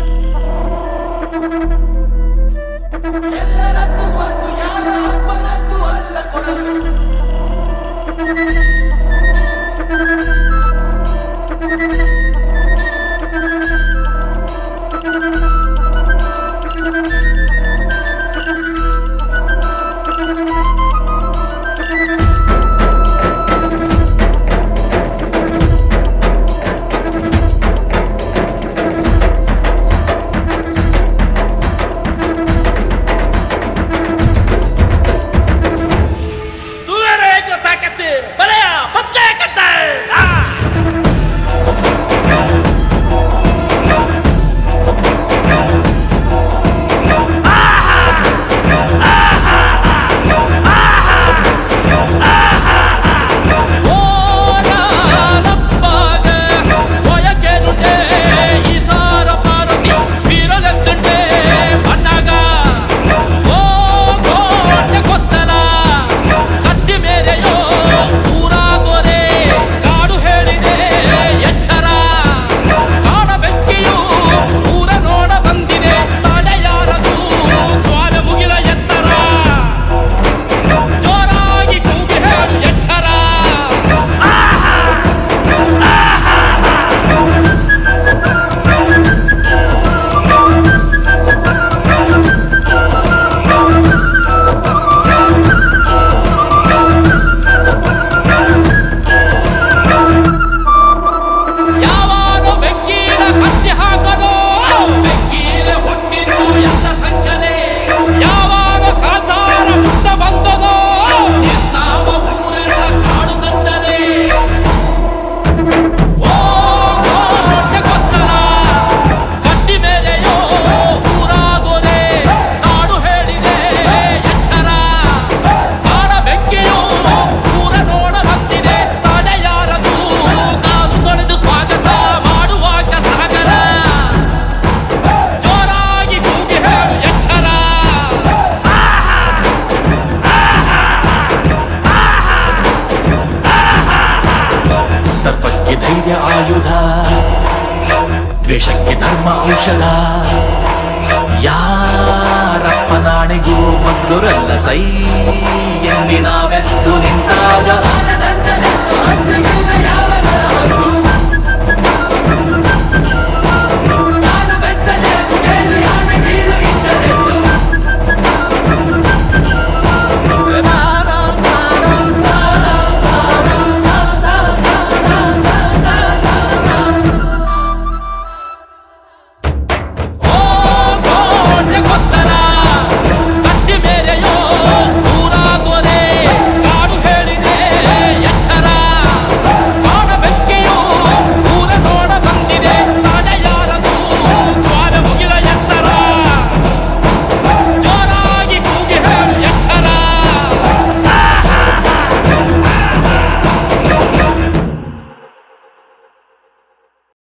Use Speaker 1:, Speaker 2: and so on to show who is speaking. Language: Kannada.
Speaker 1: Thank you. ಧೈರ್ಯ ಆಯುಧ. ದ್ವೇಷಕ್ಕೆ ಧರ್ಮ ಔಷಧ. ಯಾರಪ್ಪ ನಾಣೆಗೂ ಮಕ್ಕರಲ್ಲ ಸೈ. ಎಲ್ಲಿ ನಾವೆದ್ದು ನಿಂತಾಗ?